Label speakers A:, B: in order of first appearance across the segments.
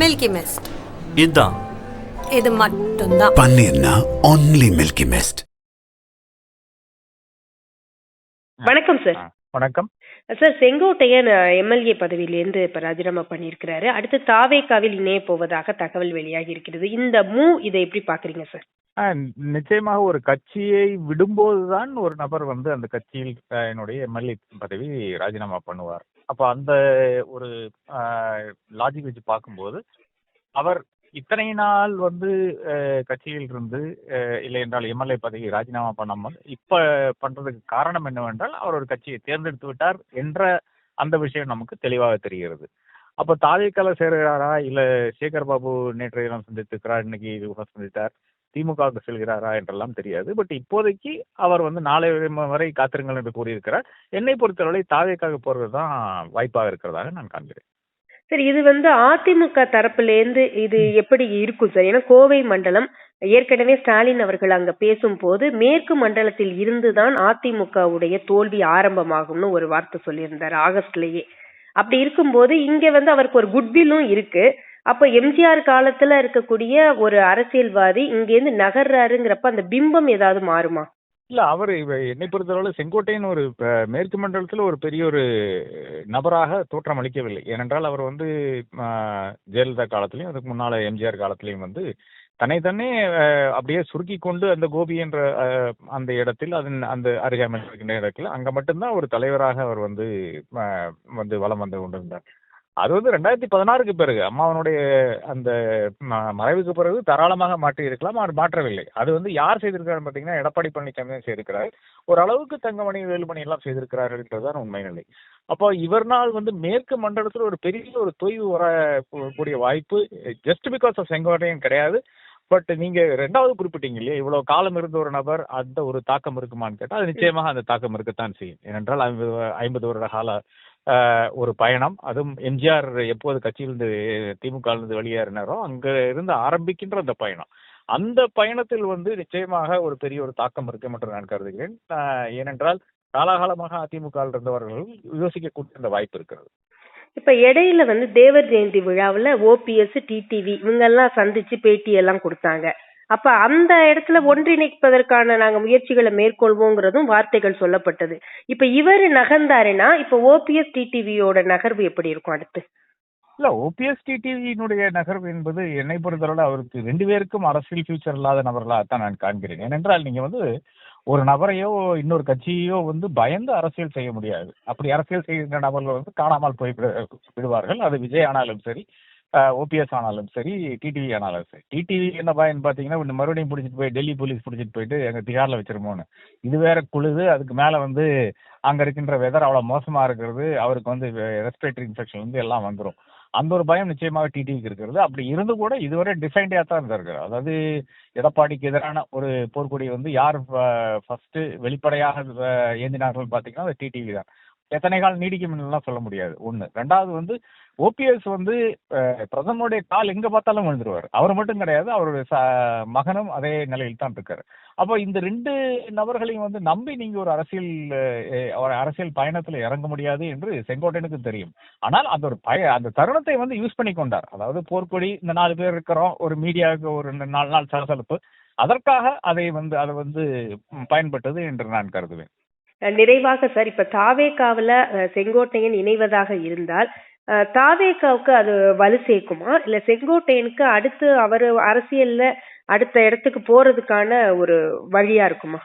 A: Milky mist
B: இதுதான்
A: இது மட்டும்தான்
C: பன்னீர்னா ஒன்லி மில்கி மிஸ்ட்
D: வணக்கம் சார்
E: வணக்கம்
D: சார் செங்கோட்டையன் எம்எல்ஏ பதவியிலேருந்து இப்ப ராஜினாமா பண்ணியிருக்கிறாரு. அடுத்து தாவேக்காவில் இணைய போவதாக தகவல் வெளியாகி இருக்கிறது. இந்த மூ இதை எப்படி பாக்குறீங்க சார்
E: நிச்சயமாக ஒரு கட்சியை விடும்போதுதான் ஒரு நபர் வந்து அந்த கட்சியில் என்னுடைய எம்எல்ஏ பதவி ராஜினாமா பண்ணுவார். அப்ப அந்த ஒரு லாஜிக் வச்சு பார்க்கும்போது அவர் இத்தனை நாள் வந்து கட்சியில் இருந்து இல்லை என்றால் எம்எல்ஏ பதவி ராஜினாமா பண்ணாமல் இப்ப பண்றதுக்கு காரணம் என்னவென்றால் அவர் ஒரு கட்சியை தேர்ந்தெடுத்து விட்டார் என்ற அந்த விஷயம் நமக்கு தெளிவாக தெரிகிறது. அப்ப தாவேக்கால சேர்கிறாரா? இல்ல சேகர் பாபு நேற்றைய தினம் சந்தித்திருக்கிறார் இன்னைக்கு யுவா சந்தித்தார் திமுகவுக்கு செல்கிறாரா என்றெல்லாம் தெரியாது. பட் இப்போதைக்கு அவர் வந்து நாளை வரை காத்திருங்கள் என்று கூறியிருக்கிறார். என்னை பொறுத்தவரை தாவேக்காக போறது தான் வாய்ப்பாக இருக்கிறதாக நான் காண்கிறேன்.
D: சார் இது வந்து அதிமுக தரப்புலேருந்து இது எப்படி இருக்கும் சார்? ஏன்னா கோவை மண்டலம் ஏற்கனவே ஸ்டாலின் அவர்கள் அங்க பேசும்போது மேற்கு மண்டலத்தில் இருந்துதான் அதிமுகவுடைய தோல்வி ஆரம்பமாகும்னு ஒரு வார்த்தை சொல்லியிருந்தார் ஆகஸ்ட்லயே. அப்படி இருக்கும்போது இங்க வந்து அவருக்கு ஒரு குட்வில்லும் இருக்கு. அப்ப எம்ஜிஆர் காலத்துல இருக்கக்கூடிய ஒரு அரசியல்வாதி இங்கேருந்து நகர்றாருங்கிறப்ப அந்த பிம்பம் ஏதாவது மாறுமா?
E: இல்ல அவர் என்னை பொறுத்தவரை செங்கோட்டையின் ஒரு மேற்கு மண்டலத்துல ஒரு பெரிய ஒரு நபராக தோற்றம் அளிக்கவில்லை. ஏனென்றால் அவர் வந்து ஜெயலலிதா காலத்திலையும் அதுக்கு முன்னால எம்ஜிஆர் காலத்திலையும் வந்து தன்னை தன்னே அப்படியே சுருக்கி கொண்டு அந்த கோபி என்ற அந்த இடத்தில் அதன் அந்த அருகாமல் இருக்கின்ற இடத்தில் அங்க மட்டும்தான் ஒரு தலைவராக அவர் வந்து வந்து வலம் வந்து கொண்டிருந்தார். அது வந்து ரெண்டாயிரத்தி பதினாறுக்கு பிறகு அம்மாவனுடைய அந்த மறைவுக்கு பிறகு தாராளமாக மாற்றி இருக்கலாம் அவர் மாற்றவில்லை. அது வந்து யார் செய்திருக்காருன்னு பார்த்தீங்கன்னா எடப்பாடி பழனிசாமி தான் செய்திருக்கிறார். ஓரளவுக்கு தங்கமணி வேலுமணி எல்லாம் செய்திருக்கிறார்கள்ன்றதுதான் உண்மை நிலை. அப்போ இவர்னால் வந்து மேற்கு மண்டலத்தில் ஒரு பெரிய ஒரு தொய்வு வர கூடிய வாய்ப்பு ஜஸ்ட் பிகாஸ் ஆஃப் செங்கோட்டையும் கிடையாது. பட் நீங்க ரெண்டாவது குறிப்பிட்டீங்க இல்லையா இவ்வளவு காலம் இருந்த ஒரு நபர் அந்த ஒரு தாக்கம் இருக்குமான்னு கேட்டால் அது நிச்சயமாக அந்த தாக்கம் இருக்கத்தான் செய்யும். ஏனென்றால் ஐம்பது ஐம்பது வருட கால ஒரு பயணம். அதுவும் எம்ஜிஆர் எப்போது கட்சியிலிருந்து திமுகலேருந்து வெளியேறினாரோ அங்கே இருந்து ஆரம்பிக்கின்ற அந்த பயணம். அந்த பயணத்தில் வந்து நிச்சயமாக ஒரு பெரிய ஒரு தாக்கம் இருக்கும் என்று நான் கருதுகிறேன். ஏனென்றால் காலாகாலமாக அதிமுக இருந்தவர்கள் யோசிக்கக்கூடிய அந்த வாய்ப்பு இருக்கிறது.
D: இப்ப இடையில வந்து தேவர் ஜெயந்தி விழாவில் ஓபிஎஸ் டிடிவி இவங்க எல்லாம் சந்திச்சு பேட்டி எல்லாம் கொடுத்தாங்க. அப்ப அந்த இடத்துல ஒன்றிணைப்பதற்கான நாங்க முயற்சிகளை மேற்கொள்வோங்கிறதும் வார்த்தைகள் சொல்லப்பட்டது. இப்ப இவர் நகர்ந்தாருன்னா இப்ப ஓபிஎஸ் டிடிவியோட நகர்வு எப்படி இருக்கும் அடுத்து?
E: இல்ல ஓபிஎஸ் டிடிவியினுடைய நகர்வு என்பது என்னை பொறுத்தளவில் அவருக்கு ரெண்டு பேருக்கும் அரசியல் ஃபியூச்சர் இல்லாத நபர்களாகத்தான் நான் காண்கிறேன். ஏனென்றால் நீங்க வந்து ஒரு நபரையோ இன்னொரு கட்சியோ வந்து பயந்து அரசியல் செய்ய முடியாது. அப்படி அரசியல் செய்கின்ற நபர்கள் வந்து காணாமல் போய் விடுவார்கள். அது விஜய் ஆனாலும் சரி ஓபிஎஸ் ஆனாலும் சரி டிடிவி ஆனாலும் சரி. டிடிவி என்ன பயன் பாத்தீங்கன்னா இந்த மறுபடியும் பிடிச்சிட்டு போய் டெல்லி போலீஸ் பிடிச்சிட்டு போயிட்டு எங்க திகார்ல வச்சிருமோன்னு. இது வேற குழுது அதுக்கு மேல வந்து அங்க இருக்கின்ற வெதர் அவ்வளவு மோசமா இருக்கிறது அவருக்கு வந்து ரெஸ்பிரேட்டரி இன்ஃபெக்ஷன் வந்து எல்லாம் வந்துடும் அந்த ஒரு பயம் நிச்சயமாக டிடிவிக்கு இருக்கிறது. அப்படி இருந்து கூட இதுவரை டிஃபைன்டா தான் இருந்திருக்கு அதாவது எடப்பாடிக்கு எதிரான ஒரு போர்க்கொடி வந்து யார் ஃபர்ஸ்ட் வெளிப்படையாக ஏந்தினார்கள் பார்த்தீங்கன்னா அது டிடிவி தான். எத்தனை கால் நீடிக்கும் சொல்ல முடியாது. ஒண்ணு. ரெண்டாவது வந்து ஓபிஎஸ் வந்து பிரதமருடைய கால் எங்க பார்த்தாலும் விழுந்துருவார். அவர் மட்டும் கிடையாது அவருடைய ச- மகனும் அதே நிலையில் தான் இருக்காரு. அப்போ இந்த ரெண்டு நபர்களையும் வந்து நம்பி நீங்க ஒரு அரசியல் ஒரு அரசியல் பயணத்துல இறங்க முடியாது என்று செங்கோட்டையனுக்கு தெரியும். ஆனால் அந்த ஒரு பய அந்த தருணத்தை வந்து யூஸ் பண்ணி கொண்டார். அதாவது போர்க்கொடி இந்த நாலு பேர் இருக்கிறோம் ஒரு மீடியாவுக்கு ஒரு ரெண்டு நாலு நாள் சலசலப்பு. அதற்காக அதை வந்து அதை வந்து பயன்பட்டது என்று நான் கருதுவேன்.
D: நிறைவாக சார் இப்ப தாவேகாவுல செங்கோட்டையன் இணைவதாக இருந்தால் தாவேக்காவுக்கு தாவேகாவுக்கு அது வலு சேர்க்குமா? இல்ல செங்கோட்டையனுக்கு அடுத்து அவர் அரசியல்ல அடுத்த இடத்துக்கு போறதுக்கான ஒரு வழியா இருக்குமா?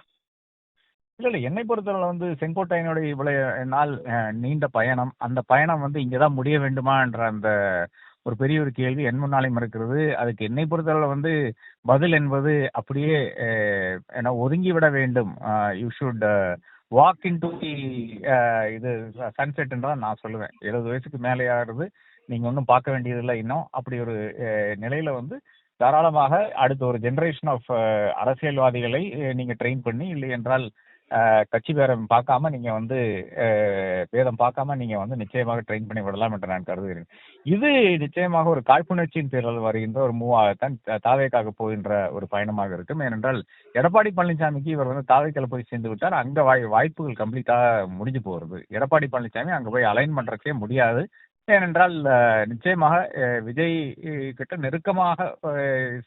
E: இல்ல இல்ல. என்னை பொறுத்தவரை வந்து செங்கோட்டையனுடைய இவ்வளவு நாள் நீண்ட பயணம் அந்த பயணம் வந்து இங்கதான் முடிய வேண்டுமா என்ற அந்த ஒரு பெரிய ஒரு கேள்வி என் முன்னாலையும் இருக்கிறது. அதுக்கு என்னை பொறுத்தவரை வந்து பதில் என்பது அப்படியே அஹ், ஒதுங்கி விட வேண்டும். You should walk in to இது சன்செட் தான் நான் சொல்லுவேன். எழுபது வயசுக்கு மேலே ஆகிறது நீங்கள் ஒன்றும் பார்க்க வேண்டியதில்லை இன்னும். அப்படி ஒரு நிலையில் வந்து தாராளமாக அடுத்த ஒரு ஜெனரேஷன் ஆஃப் அரசியல்வாதிகளை நீங்க ட்ரெயின் பண்ணி இல்லை என்றால் கட்சி பேரம் பார்க்காம நீங்க வந்து பேதம் பார்க்காம நீங்க வந்து நிச்சயமாக ட்ரெயின் பண்ணி விடலாம் என்று நான் கருதுகிறேன். இது நிச்சயமாக ஒரு காழ்ப்புணர்ச்சியின் பேரில் வருகின்ற ஒரு மூவாகத்தான் தாவேக்காக போகின்ற ஒரு பயணமாக இருக்கும். ஏனென்றால் எடப்பாடி பழனிசாமிக்கு இவர் வந்து தாவேக்கால போய் சேர்ந்து விட்டார். அங்க வாய் வாய்ப்புகள் கம்ப்ளீட்டா முடிஞ்சு போகிறது. எடப்பாடி பழனிசாமி அங்க போய் அலைன் பண்றதுக்கே முடியாது. ஏனென்றால் நிச்சயமாக விஜய் கிட்ட நெருக்கமாக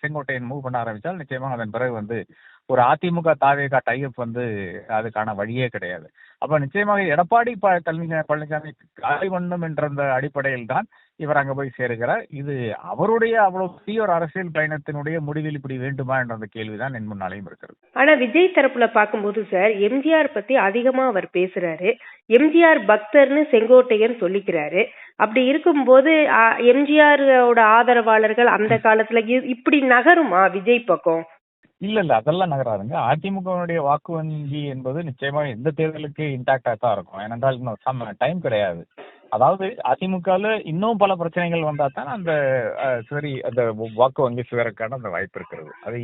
E: செங்கோட்டையன் மூவ் பண்ண ஆரம்பித்தால் நிச்சயமாக அதன் பிறகு வந்து ஒரு அதிமுக தாவேகா டைப் வந்து அதுக்கான வழியே கிடையாது. அப்ப நிச்சயமாக எடப்பாடி பழனி- பழனிசாமி காலை வண்ணம் என்ற அந்த அடிப்படையில் தான் இவர் அங்க போய் சேருகிறார். இது அவருடைய அவ்வளவு பெரிய ஒரு அரசியல் பயணத்தினுடைய முடிவில் இப்படி வேண்டுமா என்ற அந்த கேள்விதான் என் முன்னாலேயும் இருக்கிறது.
D: ஆனா விஜய் தரப்புல பார்க்கும்போது சார் எம்ஜிஆர் பத்தி அதிகமா அவர் பேசுறாரு. எம்ஜிஆர் பக்தர்னு செங்கோட்டையன் சொல்லிக்கிறாரு. அப்படி இருக்கும்போது எம்ஜிஆரோட ஆதரவாளர்கள் அந்த காலத்துல இப்படி நகருமா விஜய் பக்கம்?
E: இல்ல இல்ல அதெல்லாம் நகராதுங்க. அதிமுகவினுடைய வாக்கு வங்கி என்பது நிச்சயமாக எந்த தேர்தலுக்கு இன்டாக்டா தான் இருக்கும். ஏனென்றால் இன்னும் டைம் கிடையாது. அதாவது அதிமுகல இன்னும் பல பிரச்சனைகள் வந்தா தான் அந்த சரி அந்த வாக்கு வங்கி சிவருக்கான அந்த வாய்ப்பு இருக்கிறது. அது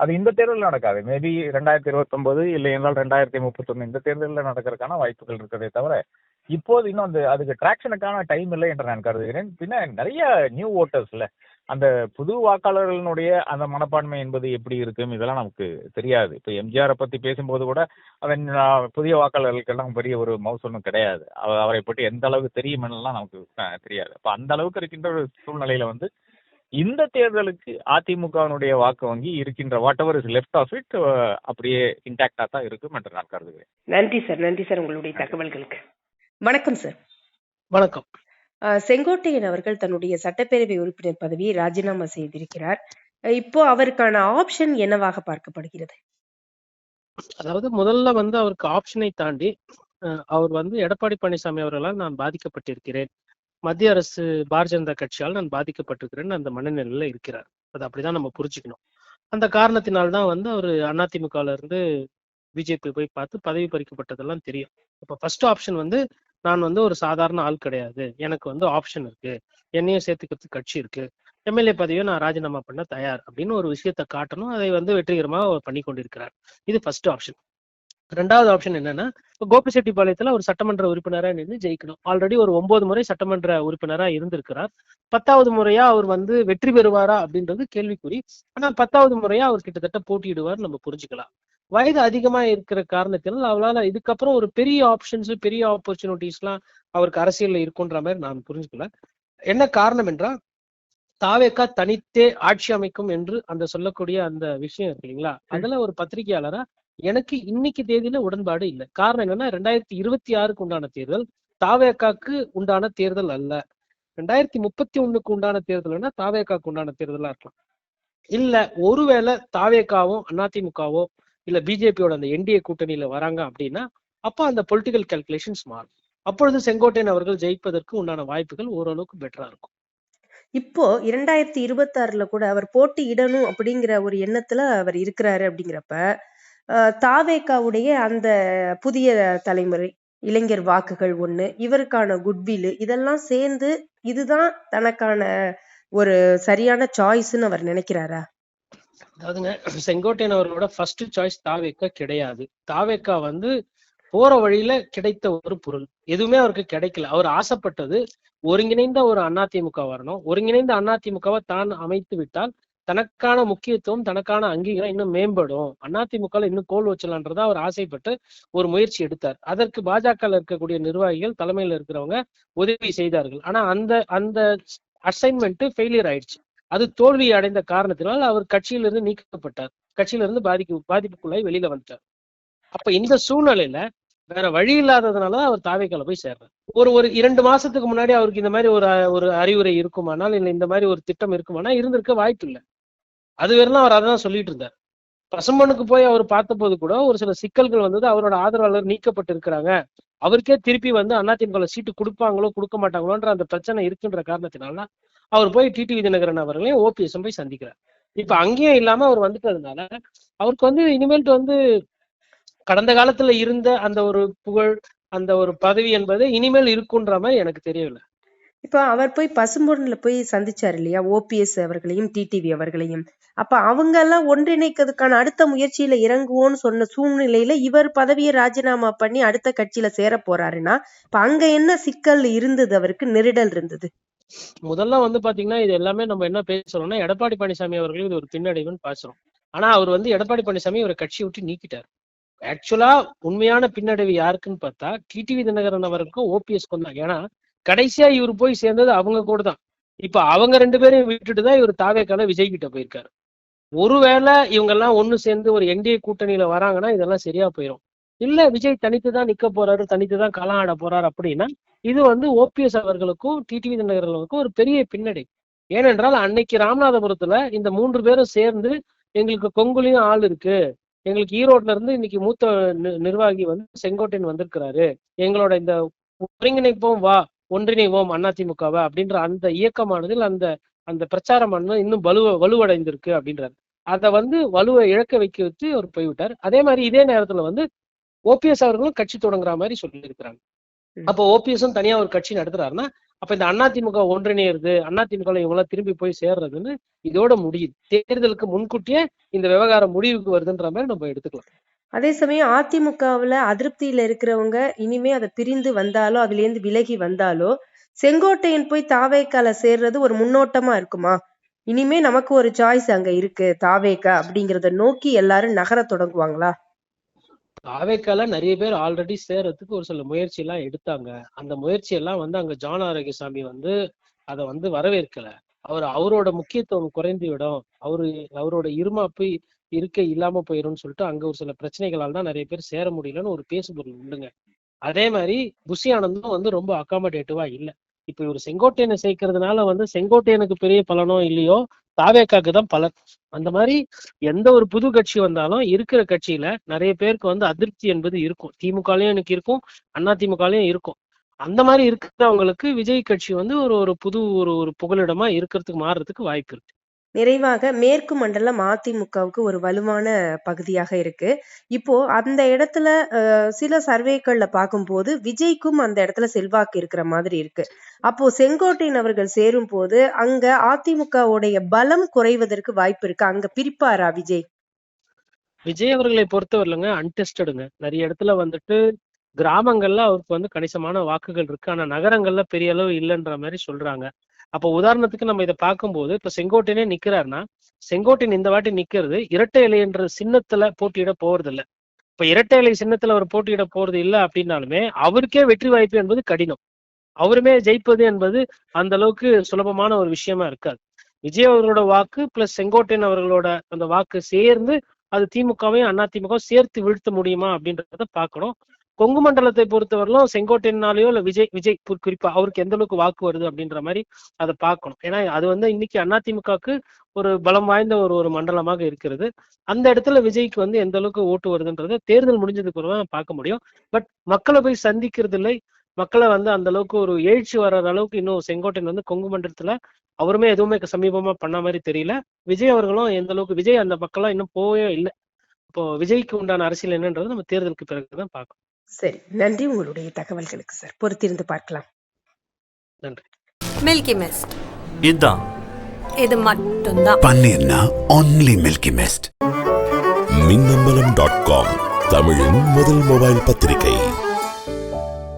E: அது இந்த தேர்தலில் நடக்காது. மேபி ரெண்டாயிரத்தி இருபத்தொன்பது இல்லை என்றால் ரெண்டாயிரத்தி முப்பத்தொன்னு இந்த தேர்தலில் நடக்கிறதுக்கான வாய்ப்புகள் இருக்கிறதே தவிர இப்போது இன்னும் அந்த அதுக்கு டிராக்ஷனுக்கான டைம் இல்லை என்று நான் கருதுகிறேன். பின்ன நிறைய நியூ ஓட்டர்ஸ்ல அந்த புது வாக்காளர்களுடைய அந்த மனப்பான்மை என்பது எப்படி இருக்கும்? இதெல்லாம் நமக்கு தெரியாது. இப்போ எம்ஜிஆரை பத்தி பேசும்போது கூட அதன் புதிய வாக்காளர்களுக்கெல்லாம் பெரிய ஒரு மவுஸ் ஒன்றும் கிடையாது. அவ- அவரை பற்றி எந்த அளவுக்கு தெரியுமெல்லாம் நமக்கு தெரியாது. அப்ப அந்த அளவுக்கு இருக்கின்ற ஒரு சூழ்நிலையில வந்து இந்த தேர்தலுக்கு அதிமுகவினுடைய வாக்கு வங்கி இருக்கின்ற whatever is left of it அப்படியே இன்டாக்டா தான் இருக்கும் என்று நான் கருதுகிறேன்.
D: நன்றி சார். நன்றி சார் உங்களுடைய தகவல்களுக்கு. வணக்கம் சார்.
B: வணக்கம்.
D: செங்கோட்டையன் அவர்கள் தன்னுடைய சட்டப்பேரவை உறுப்பினர் பதவியை ராஜினாமா செய்திருக்கிறார். இப்போ அவருக்கான ஆப்ஷன் என்னவாக பார்க்கப்படுகிறது?
B: அதாவது முதல்ல வந்து அவருக்கு ஆப்ஷனை தாண்டி அவர் வந்து எடப்பாடி பழனிசாமி அவர்களால் நான் பாதிக்கப்பட்டிருக்கிறேன். மத்திய அரசு பாரதிய ஜனதா கட்சியால் நான் பாதிக்கப்பட்டிருக்கிறேன். அந்த மனநிலையில இருக்கிறார். அது அப்படிதான் நம்ம புரிஞ்சுக்கணும். அந்த காரணத்தினால்தான் வந்து அவர் அதிமுகல இருந்து பிஜேபி போய் பார்த்து பதவி பறிக்கப்பட்டதெல்லாம் தெரியும். இப்போ ஃபர்ஸ்ட் ஆப்ஷன் வந்து நான் வந்து ஒரு சாதாரண ஆள் கிடையாது. எனக்கு வந்து ஆப்ஷன் இருக்கு. என்னையும் சேர்த்துக்கிறதுக்கு கட்சி இருக்கு. எம்எல்ஏ பதவியை நான் ராஜினாமா பண்ண தயார் அப்படின்னு ஒரு விஷயத்த காட்டணும். அதை வந்து வெற்றிகரமா அவர் பண்ணி கொண்டிருக்கிறார். இது ஃபர்ஸ்ட் ஆப்ஷன் ரெண்டாவது ஆப்ஷன் என்னன்னா இப்போ கோபிச்செட்டிப்பாளையத்துல ஒரு சட்டமன்ற உறுப்பினரா நின்று ஜெயிக்கணும். ஆல்ரெடி ஒரு ஒன்பது முறை சட்டமன்ற உறுப்பினரா இருந்திருக்கிறார். பத்தாவது முறையா அவர் வந்து வெற்றி பெறுவாரா அப்படின்றது கேள்விக்குறி. ஆனா பத்தாவது முறையா அவர் கிட்டத்தட்ட போட்டியிடுவார் நம்ம புரிஞ்சுக்கலாம். வயது அதிகமா இருக்கிற காரணத்தினால் அவளால இதுக்கப்புறம் ஒரு பெரிய ஆப்ஷன்ஸ் பெரிய ஆப்பர்ச்சுனிட்டிஸ் எல்லாம் அவருக்கு அரசியல்ல இருக்குன்ற மாதிரி நான் புரிஞ்சுக்கல. என்ன காரணம் என்றால் தாவேக்கா தனித்தே ஆட்சி அமைக்கும் என்று அந்த சொல்லக்கூடிய அந்த விஷயம் இருக்கு இல்லைங்களா? அதுல ஒரு பத்திரிகையாளரா எனக்கு இன்னைக்கு தேதியில உடன்பாடு இல்லை. காரணம் என்னன்னா ரெண்டாயிரத்தி இருபத்தி ஆறுக்கு உண்டான தேர்தல் தாவேக்காக்கு உண்டான தேர்தல் அல்ல. ரெண்டாயிரத்தி முப்பத்தி ஒண்ணுக்கு உண்டான தேர்தல்னா தாவேக்காக்கு உண்டான தேர்தலா இருக்கலாம். இல்ல ஒருவேளை தாவேக்காவோ அதிமுகவோ இல்ல பிஜேபியோட அந்த என்டிஏ கூட்டணியில வராங்க அப்படின்னா அப்போ அந்த பொலிட்டிக்கல் கால்குலேஷன்ஸ் மாறும். அப்பொழுது செங்கோட்டையன் அவர்கள் ஜெயிப்பதற்கு உண்டான வாய்ப்புகள் ஓரளவுக்கு பெட்டரா இருக்கும்.
D: இப்போ இரண்டாயிரத்தி இருபத்தி ஆறுல கூட அவர் போட்டியிடணும் அப்படிங்கிற ஒரு எண்ணத்துல அவர் இருக்கிறாரு அப்படிங்கிறப்ப தாவேக்காவுடைய தாவேகாவுடைய அந்த புதிய தலைமுறை இளைஞர் வாக்குகள் ஒண்ணு இவருக்கான குட்வில் இதெல்லாம் சேர்ந்து இதுதான் தனக்கான ஒரு சரியான சாய்ஸ்ன்னு அவர் நினைக்கிறாரா?
B: அதாவதுங்க செங்கோட்டையன் அவர்களோட ஃபர்ஸ்ட் சாய்ஸ் தாவேக்கா கிடையாது. தாவேக்கா வந்து போற வழியில கிடைத்த ஒரு பொருள். எதுவுமே அவருக்கு கிடைக்கல. அவர் ஆசைப்பட்டது ஒருங்கிணைந்த ஒரு அதிமுக வரணும். ஒருங்கிணைந்த அதிமுகவை தான் அமைத்து விட்டால் தனக்கான முக்கியத்துவம் தனக்கான அங்கீகாரம் இன்னும் மேம்படும். அதிமுக இன்னும் கோல் வச்சலான்றத அவர் ஆசைப்பட்டு ஒரு முயற்சி எடுத்தார். அதற்கு பாஜக இருக்கக்கூடிய நிர்வாகிகள் தலைமையில் இருக்கிறவங்க உதவி செய்தார்கள். ஆனா அந்த அந்த அசைன்மெண்ட் ஃபெயிலியர் ஆயிடுச்சு. அது தோல்வி அடைந்த காரணத்தினால் அவர் கட்சியிலிருந்து நீக்கப்பட்டார். கட்சியிலிருந்து பாதிக்கு பாதிப்புக்குள்ளாய் வெளியில வந்துட்டார். அப்ப இந்த சூழ்நிலையில வேற வழி இல்லாததுனாலதான் அவர் தாவைக்கால போய் சேர்றார். ஒரு ஒரு இரண்டு மாசத்துக்கு முன்னாடி அவருக்கு இந்த மாதிரி ஒரு ஒரு அறிவுரை இருக்குமானால் இல்லை இந்த மாதிரி ஒரு திட்டம் இருக்குமானா இருந்திருக்க வாய்ப்பு இல்லை. அது வரலாம் அவர் அதான் சொல்லிட்டு இருந்தார். பசும்பொண்ணுக்கு போய் அவர் பார்த்தபோது கூட ஒரு சில சிக்கல்கள் வந்தது. அவரோட ஆதரவாளர் நீக்கப்பட்டு இருக்கிறாங்க அவருக்கே திருப்பி வந்து அதிமுக சீட்டு கொடுப்பாங்களோ கொடுக்க மாட்டாங்களோன்ற அந்த பிரச்சனை இருக்குன்ற காரணத்தினால அவர் போய் டிடிவி தினகரன் அவர்களையும் ஓபிஎஸ் போய் சந்திக்கிறார். இப்ப அங்கேயும் இல்லாம அவர் வந்துட்டதுனால அவருக்கு வந்து இனிமேல்ட்டு வந்து கடந்த காலத்துல இருந்த அந்த ஒரு புகழ் அந்த ஒரு பதவி என்பது இனிமேல் இருக்குன்ற மாதிரி எனக்கு தெரியவில்லை.
D: இப்போ அவர் போய் பசும்பொன்ல போய் சந்திச்சாரு இல்லையா? ஓபிஎஸ் அவர்களையும் டிடிவி அவர்களையும். அப்ப அவங்க எல்லாம் ஒன்றிணைக்கிறதுக்கான அடுத்த முயற்சியில இறங்குவோம்னு சொன்ன சூழ்நிலையில இவர் பதவியை ராஜினாமா பண்ணி அடுத்த கட்சியில சேர போறாருன்னா இப்ப அங்க என்ன சிக்கல் இருந்தது அவருக்கு? நெருடல் இருந்தது.
B: முதல்ல வந்து பாத்தீங்கன்னா இது எல்லாமே நம்ம என்ன பேசுறோம்னா எடப்பாடி பழனிசாமி அவர்களுக்கு இது ஒரு பின்னடைவுன்னு பேசுறோம். ஆனா அவர் வந்து எடப்பாடி பழனிசாமி ஒரு கட்சியை விட்டு நீக்கிட்டார். ஆக்சுவலா உண்மையான பின்னடைவு யாருக்குன்னு பார்த்தா டிடிவி தினகரன் அவருக்கும் ஓபிஎஸ்க்கும் தான் ஏன்னா கடைசியா இவர் போய் சேர்ந்தது அவங்க கூட தான். இப்ப அவங்க ரெண்டு பேரையும் விட்டுட்டு தான் இவர் தாவேக்கால விஜய் கிட்ட போயிருக்காரு. ஒருவேளை இவங்க எல்லாம் ஒண்ணு சேர்ந்து ஒரு என்டிஏ கூட்டணியில வராங்கன்னா இதெல்லாம் சரியா போயிடும் இல்ல விஜய் தனித்து தான் நிக்க போறாரு தனித்து தான் களம் ஆட போறாரு அப்படின்னா இது வந்து ஓபிஎஸ் அவர்களுக்கும் டிடிவி தினகர்களுக்கும் ஒரு பெரிய பின்னடை. ஏனென்றால் அன்னைக்கு ராமநாதபுரத்துல இந்த மூன்று பேரும் சேர்ந்து எங்களுக்கு கொங்குலையும் ஆள் இருக்கு. எங்களுக்கு ஈரோட்ல இருந்து இன்னைக்கு மூத்த நி- நிர்வாகி வந்து செங்கோட்டையன் வந்திருக்கிறாரு. எங்களோட இந்த ஒருங்கிணைப்போம் வா ஒன்றிணைவோம் அதிமுகவை அப்படின்ற அந்த இயக்கமானது அந்த அந்த பிரச்சாரமானது இன்னும் வலுவ வலுவடைந்திருக்கு அப்படின்றாரு. அதை வந்து வலுவை இழக்க வைக்க வச்சு அவர் போய்விட்டார். அதே மாதிரி இதே நேரத்துல வந்து ஓபிஎஸ் அவர்களும் கட்சி தொடங்குற மாதிரி
D: ம்.
B: அப்போ ஓபிஎஸும் தனியா ஒரு கட்சி நடத்துறாருன்னா அப்ப இந்த அதிமுக ஒன்றிணையிறது அதிமுக இவங்களாம் திரும்பி போய் சேர்றதுன்னு இதோட முடியுது. தேர்தலுக்கு முன்கூட்டியே இந்த விவகாரம் முடிவுக்கு வருதுன்ற மாதிரி நம்ம எடுத்துக்கலாம்.
D: அதே சமயம் அதிமுகவுல அதிருப்தியில இருக்கிறவங்க இனிமே அதை பிரிந்து வந்தாலோ அதுல இருந்து விலகி வந்தாலோ செங்கோட்டையன் போய் தாவேக்கால சேர்றது ஒரு முன்னோட்டமா இருக்குமா? இனிமே நமக்கு ஒரு சாய்ஸ் அங்க இருக்கு தாவேக்கா அப்படிங்கறத நோக்கி எல்லாரும் நகர தொடங்குவாங்களா?
B: அவைக்கால நிறைய பேர் ஆல்ரெடி சேர்றதுக்கு ஒரு சில முயற்சி எல்லாம் எடுத்தாங்க. அந்த முயற்சி எல்லாம் வந்து அங்க ஜான் ஆரோக்கியசாமி வந்து அதை வந்து வரவேற்கல. அவர் அவரோட முக்கியத்துவம் குறைந்து விடும். அவரு அவரோட இருமாப்பு இருக்க இல்லாம போயிரும்னு சொல்லிட்டு அங்க ஒரு சில பிரச்சனைகளால் தான் நிறைய பேர் சேர முடியலன்னு ஒரு பேசுபொருள் உண்டுங்க. அதே மாதிரி புஷி ஆனந்தும் வந்து ரொம்ப அகாமடேட்டிவா இல்லை. இப்ப இவர் செங்கோட்டையனை சேர்க்கறதுனால வந்து செங்கோட்டையனுக்கு பெரிய பலனோ இல்லையோ தாவேக்காக்கு தான் பலன். அந்த மாதிரி எந்த ஒரு புது கட்சி வந்தாலும் இருக்கிற கட்சியில நிறைய பேருக்கு வந்து அதிருப்தி என்பது இருக்கும். திமுகலயும் எனக்கு இருக்கும் அண்ணா திமுகலயும் இருக்கும். அந்த மாதிரி இருக்கிறவங்களுக்கு விஜய் கட்சி வந்து ஒரு ஒரு புது ஒரு ஒரு புகலிடமா இருக்கிறதுக்கு மாறுறதுக்கு வாய்ப்பு இருக்கு.
D: நிறைவாக மேற்கு மண்டலம் அதிமுகவுக்கு ஒரு வலுவான பகுதியாக இருக்கு. இப்போ அந்த இடத்துல சில சர்வேக்கள்ல பார்க்கும்போது விஜய்க்கும் அந்த இடத்துல செல்வாக்கு இருக்கிற மாதிரி இருக்கு. அப்போ செங்கோட்டையன் அவர்கள் சேரும் போது அங்க அதிமுகவுடைய பலம் குறைவதற்கு வாய்ப்பு இருக்கு? அங்க பிரிப்பாரா விஜய்?
B: விஜய் அவர்களை பொறுத்தவரையிலங்க அன்டெஸ்டடுங்க நிறைய இடத்துல வந்துட்டு கிராமங்கள்ல அவருக்கு வந்து கணிசமான வாக்குகள் இருக்கு. ஆனா நகரங்கள்ல பெரிய அளவு இல்லைன்ற மாதிரி சொல்றாங்க. அப்போ உதாரணத்துக்கு நம்ம இதை பார்க்கும்போது இப்ப செங்கோட்டையனே நிக்கிறாருன்னா செங்கோட்டையன் இந்த வாட்டி நிக்கிறது இரட்டை இலை என்ற சின்னத்துல போட்டியிட போறது இல்ல இப்ப இரட்டை இலை சின்னத்துல அவர் போட்டியிட போறது இல்ல அப்படின்னாலுமே அவருக்கே வெற்றி வாய்ப்பு என்பது கடினம். அவருமே ஜெயிப்பது என்பது அந்த அளவுக்கு சுலபமான ஒரு விஷயமா இருக்காது. விஜய் அவர்களோட வாக்கு பிளஸ் செங்கோட்டையன் அவர்களோட அந்த வாக்கு சேர்ந்து அது திமுகவையும் அதிமுகவும் சேர்த்து வீழ்த்த முடியுமா அப்படின்றத பார்க்கணும். கொங்கு மண்டலத்தை பொறுத்தவரையிலும் செங்கோட்டையினாலேயோ இல்ல விஜய் விஜய் குறிப்பா அவருக்கு எந்த அளவுக்கு வாக்கு வருது அப்படின்ற மாதிரி அதை பார்க்கணும். ஏன்னா அது வந்து இன்னைக்கு அதிமுகவுக்கு ஒரு பலம் வாய்ந்த ஒரு ஒரு மண்டலமாக இருக்கிறது. அந்த இடத்துல விஜய்க்கு வந்து எந்த அளவுக்கு ஓட்டு வருதுன்றத தேர்தல் முடிஞ்சதுக்கு பிறகு பார்க்க முடியும். பட் மக்களை போய் சந்திக்கிறது இல்லை மக்களை வந்து அந்த அளவுக்கு ஒரு எழுச்சி வர்ற அளவுக்கு இன்னும் செங்கோட்டையன் வந்து கொங்கு மண்டலத்துல அவருமே எதுவுமே சமீபமா பண்ண மாதிரி தெரியல. விஜய் அவர்களும் எந்த அளவுக்கு விஜய் அந்த மக்கள்லாம் இன்னும் போவே இல்லை. இப்போ விஜய்க்கு உண்டான அரசியல் என்னன்றது நம்ம தேர்தலுக்கு பிறகுதான் பார்க்கணும்.
D: சரி நன்றி. உங்களுடைய தகவல்களுக்கு சார் பொறுத்திருந்து பார்க்கலாம்.
B: நன்றி.
A: மில்கி மிஸ்ட்
C: இதான்.
A: இது மட்டும்தான்.
C: பன்னீர்னா only milky mist
F: Minnambalam dot com தமிழின் முதல் மொபைல் பத்திரிகை.